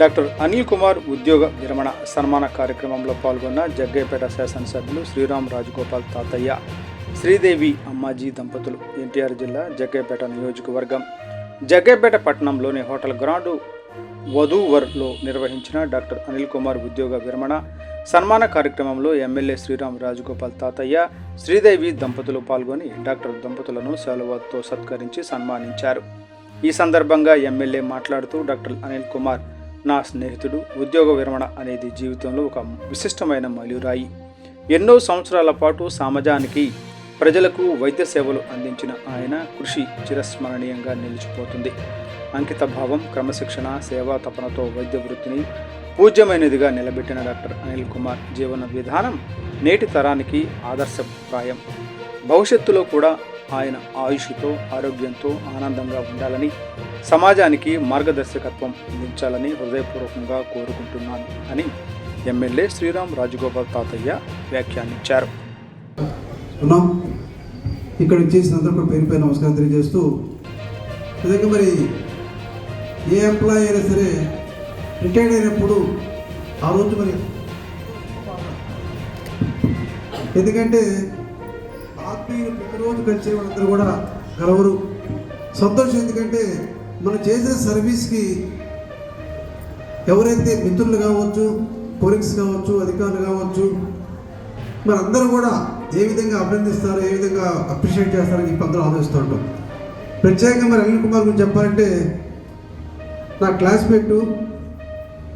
Doctor Anil Kumar ఉద్యోగ విరమణ సన్మాన కార్యక్రమంలో పాల్గొన్న జగ్గైపేట శాసనసభ్యులు శ్రీరామ్ రాజగోపాల్ తాతయ్య శ్రీదేవి అమ్మాజీ దంపతులు ఎన్టీఆర్ జిల్లా జగ్గైపేట నియోజకవర్గం. జగ్గైపేట పట్టణంలోని హోటల్ గ్రాండు వధూవర్లో నిర్వహించిన డాక్టర్ అనిల్ కుమార్ ఉద్యోగ విరమణ సన్మాన కార్యక్రమంలో ఎమ్మెల్యే శ్రీరామ్ రాజగోపాల్ తాతయ్య శ్రీదేవి దంపతులు పాల్గొని డాక్టర్ దంపతులను సెలవుతో సత్కరించి సన్మానించారు. ఈ సందర్భంగా ఎమ్మెల్యే మాట్లాడుతూ డాక్టర్ అనిల్ కుమార్ నా స్నేహితుడు ఉద్యోగ విరమణ అనేది జీవితంలో ఒక విశిష్టమైన మైలురాయి ఎన్నో సంవత్సరాల పాటు సమాజానికి ప్రజలకు వైద్య సేవలు అందించిన ఆయన కృషి చిరస్మరణీయంగా నిలిచిపోతుంది. అంకిత భావం క్రమశిక్షణ సేవా తపనతో వైద్య వృత్తిని పూజ్యమైనదిగా నిలబెట్టిన డాక్టర్ అనిల్ కుమార్ జీవన విధానం నేటి తరానికి ఆదర్శప్రాయం. భవిష్యత్తులో కూడా ఆయన ఆయుష్తో ఆరోగ్యంతో ఆనందంగా ఉండాలని సమాజానికి మార్గదర్శకత్వం అందించాలని హృదయపూర్వకంగా కోరుకుంటున్నాను అని ఎమ్మెల్యే శ్రీరామ్ రాజగోపాల్ తాతయ్య వ్యాఖ్యానించారు. ఇక్కడ చేసిన అందరూ పేరు నమస్కారం తెలియజేస్తూ నిజంగా మరి ఏ ఎంప్లాయీ అయినా సరే రిటైర్డ్ అయినప్పుడు ఆ రోజు మరి ఎందుకంటే ఆత్మీయులు ప్రతిరోజు కలిసే వాళ్ళందరూ కూడా కలవరు సంతోషం ఎందుకంటే మనం చేసే సర్వీస్కి ఎవరైతే మిత్రులు కావచ్చు కొలీగ్స్ కావచ్చు అధికారులు కావచ్చు మరి అందరూ కూడా ఏ విధంగా అభినందిస్తారు ఏ విధంగా అప్రిషియేట్ చేస్తారని చెప్పి అందరూ ఆలోచిస్తూ ఉంటాం. ప్రత్యేకంగా మరి అనిల్ కుమార్ గురించి చెప్పాలంటే నా క్లాస్మేట్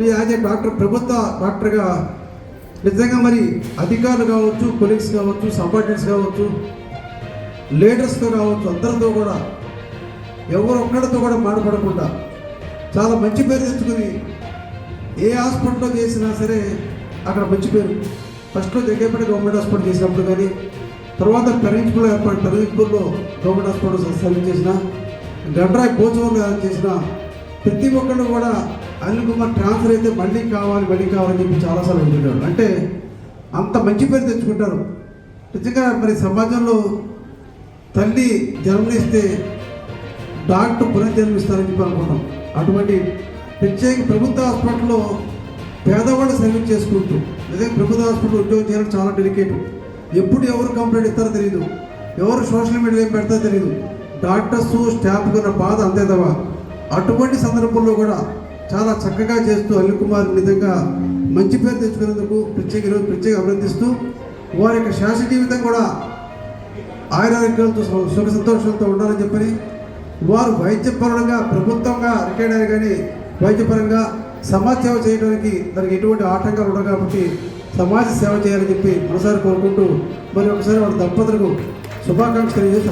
యాజ్ ఏ డాక్టర్ ప్రభుత్వ డాక్టర్గా నిజంగా మరి అధికారులు కావచ్చు కొలీగ్స్ కావచ్చు సబార్డినేట్స్ కావచ్చు లీడర్స్తో కావచ్చు అందరితో కూడా ఎవరు ఒక్కడితో కూడా మాట్లాడకుండా చాలా మంచి పేరు తెచ్చుకుని ఏ హాస్పిటల్లో చేసినా సరే అక్కడ మంచి పేరు. ఫస్ట్లో దగ్గరపడి గవర్నమెంట్ హాస్పిటల్ చేసినప్పుడు కానీ తర్వాత పెరింగ్పూర్లో ఏర్పాటు పెరింగ్పూర్లో గవర్నమెంట్ హాస్పిటల్ సర్వీస్ చేసిన గండ్రాయ్ భోజనంలో చేసిన ప్రతి ఒక్కళ్ళు కూడా అనిల్ కుమార్ ట్రాన్స్ఫర్ అయితే మళ్ళీ కావాలి మళ్ళీ కావాలని చెప్పి చాలాసార్లు అంటున్నారు అంటే అంత మంచి పేరు తెచ్చుకుంటారు. నిజంగా మరి సమాజంలో తల్లి జన్మనిస్తే డాక్టర్ పునర్జన్మిస్తారని చెప్పి అనుకున్నాం అటువంటి ప్రత్యేక ప్రభుత్వ హాస్పిటల్లో పేదవాళ్ళు సర్వీస్ చేసుకుంటూ నిజంగా ప్రభుత్వ హాస్పిటల్ ఉద్యోగం చేయడం చాలా డెలికేట్ ఎప్పుడు ఎవరు కంప్లైంట్ ఇస్తారో తెలియదు ఎవరు సోషల్ మీడియాలో పెడతారో తెలియదు డాక్టర్స్ స్టాఫ్ ఉన్న బాధ అంతే తప్ప. అటువంటి సందర్భంలో కూడా చాలా చక్కగా చేస్తూ అనిల్ కుమార్ నిజంగా మంచి పేరు తెచ్చుకునేందుకు ప్రత్యేక ఈరోజు ప్రత్యేక అభినందిస్తూ వారి యొక్క శాశ్వత జీవితం కూడా ఆయురారోగ్యాలతో సుఖ సంతోషాలతో ఉండాలని చెప్పని వారు వైద్యపరంగా ప్రభుత్వంగా రిటైర్డ్ అయ్యారు కానీ వైద్యపరంగా సమాజ సేవ చేయడానికి దానికి ఎటువంటి ఆటంకాలు ఉండవు కాబట్టి సమాజ సేవ చేయాలని చెప్పి మనసారి కోరుకుంటూ మరి ఒకసారి వాళ్ళ దంపతులకు శుభాకాంక్షలు తెలియజేసి